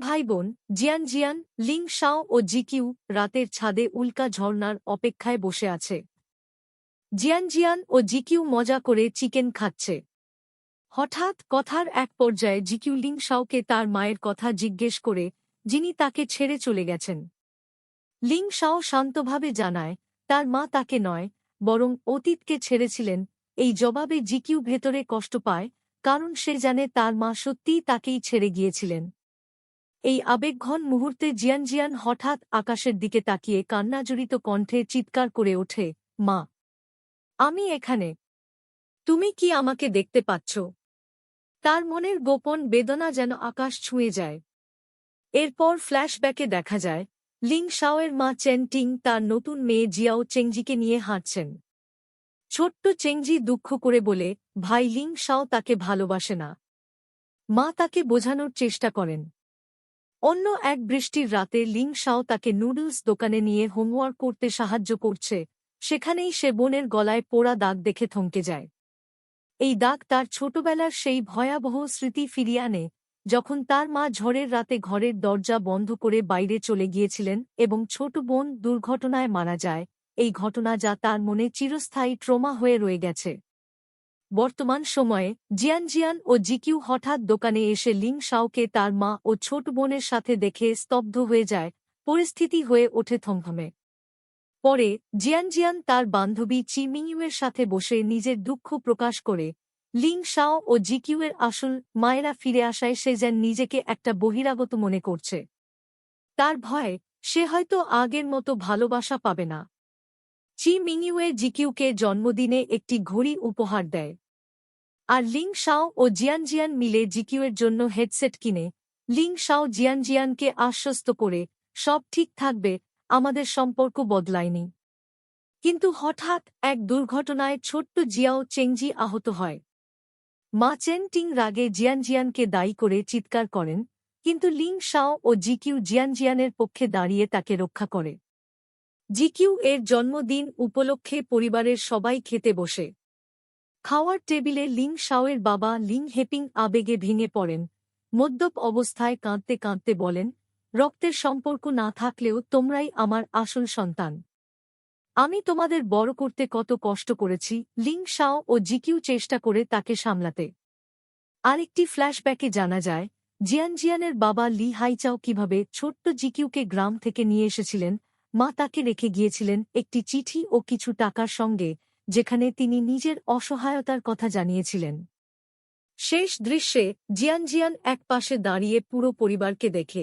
ভাই বোন জিয়ান জিয়ান লিং শাও ও জিকিউ রাতের ছাদে উল্কা ঝর্ণার অপেক্ষায় বসে আছে। জিয়ান জিয়ান ও জিকিউ মজা করে চিকেন খাচ্ছে। হঠাৎ কথার এক পর্যায়ে জিকিউ লিং শাওকে তার মায়ের কথা জিজ্ঞেস করে যিনি তাকে ছেড়ে চলে গেছেন। লিং শাও শান্তভাবে জানায়, তার মা তাকে নয়, বরং অতীতকে ছেড়েছিলেন। এই জবাবে জিকিউ ভেতরে কষ্ট পায়, কারণ সে জানে তার মা সত্যিই তাকেই ছেড়ে গিয়েছিলেন। এই আবেগঘন মুহূর্তে জিয়ান জিয়ান হঠাৎ আকাশের দিকে তাকিয়ে কান্নাজড়িত কণ্ঠে চিৎকার করে ওঠে, মা, আমি এখানে। তুমি কি আমাকে দেখতে পাচ্ছ? তার মনের গোপন বেদনা যেন আকাশ ছুঁয়ে যায়। এরপর ফ্ল্যাশব্যাকে দেখা যায়, লিং শাওয়ের মা চেন টিং তার নতুন মেয়ে জিয়াও চেংজিকে নিয়ে হাঁটছেন। ছোট্ট চেংজি দুঃখ করে বলে, ভাই, লিং শাও তাকে ভালোবাসে না। মা তাকে বোঝানোর চেষ্টা করেন। অন্য এক বৃষ্টির রাতে লিং শাও তাকে নুডলস দোকানে নিয়ে হোমওয়ার্ক করতে সাহায্য করছে, সেখানেই সে বোনের গলায় পোড়া দাগ দেখে থমকে যায়। এই দাগ তার ছোটবেলার সেই ভয়াবহ স্মৃতি ফিরিয়ে আনে, যখন তার মা ঝড়ের রাতে ঘরের দরজা বন্ধ করে বাইরে চলে গিয়েছিলেন এবং ছোট বোন দুর্ঘটনায় মারা যায়, এই ঘটনা যা তার মনে চিরস্থায়ী ট্রোমা হয়ে রয়ে গেছে। বর্তমান সময়ে জিয়ান জিয়ান ও জিকিউ হঠাৎ দোকানে এসে লিং শাওকে তার মা ও ছোট বোনের সাথে দেখে স্তব্ধ হয়ে যায়, পরিস্থিতি হয়ে ওঠে থমথমে। পরে জিয়ান জিয়ান তার বান্ধবী চি মিংইউয়ের সাথে বসে নিজের দুঃখ প্রকাশ করে, লিং শাও ও জিকিউয়ের আসল মায়েরা ফিরে আসায় সে যেন নিজেকে একটা বহিরাগত মনে করছে। তার ভয়, সে হয়তো আগের মতো ভালোবাসা পাবে না। চি মিংইউয়ে জিকিউকে জন্মদিনে একটি ঘড়ি উপহার দেয়। আর লিং শাও ও জিয়ান জিয়ান মিলে জিকিউয়ের জন্য হেডসেট কিনে, লিং শাও জিয়ান জিয়ানকে আশ্বস্ত করে, সব ঠিক থাকবে, আমাদের সম্পর্ক বদলায়নি। কিন্তু হঠাৎ এক দুর্ঘটনায় ছোট্ট জিয়াও চেংজি আহত হয়। মা চেন টিং রাগে জিয়ান জিয়ানকে দায়ী করে চিৎকার করেন, কিন্তু লিং শাও ও জিকিউ জিয়ান জিয়ানের পক্ষে দাঁড়িয়ে তাকে রক্ষা করে। জিকিউ এর জন্মদিন উপলক্ষে পরিবারের সবাই খেতে বসে। খাওয়ার টেবিলে লিং শাওয়ের বাবা লিং হেপিং আবেগে ভেঙে পড়েন। মদ্যপ অবস্থায় কাঁদতে কাঁদতে বলেন, রক্তের সম্পর্ক না থাকলেও তোমরাই আমার আসল সন্তান। আমি তোমাদের বড় করতে কত কষ্ট করেছি, লিং শাও ও জিকিউ চেষ্টা করে তাকে সামলাতে। আরেকটি ফ্ল্যাশব্যাকে জানা যায় জিয়ান জিয়ানের বাবা লি হাইচাও কীভাবে ছোট্ট জিকিউকে গ্রাম থেকে নিয়ে এসেছিলেন মা তাকে রেখে গিয়েছিলেন একটি চিঠি ও কিছু টাকার সঙ্গে, যেখানে তিনি নিজের অসহায়তার কথা জানিয়েছিলেন। শেষ দৃশ্যে জিয়ান জিয়ান এক পাশে দাঁড়িয়ে পুরো পরিবারকে দেখে।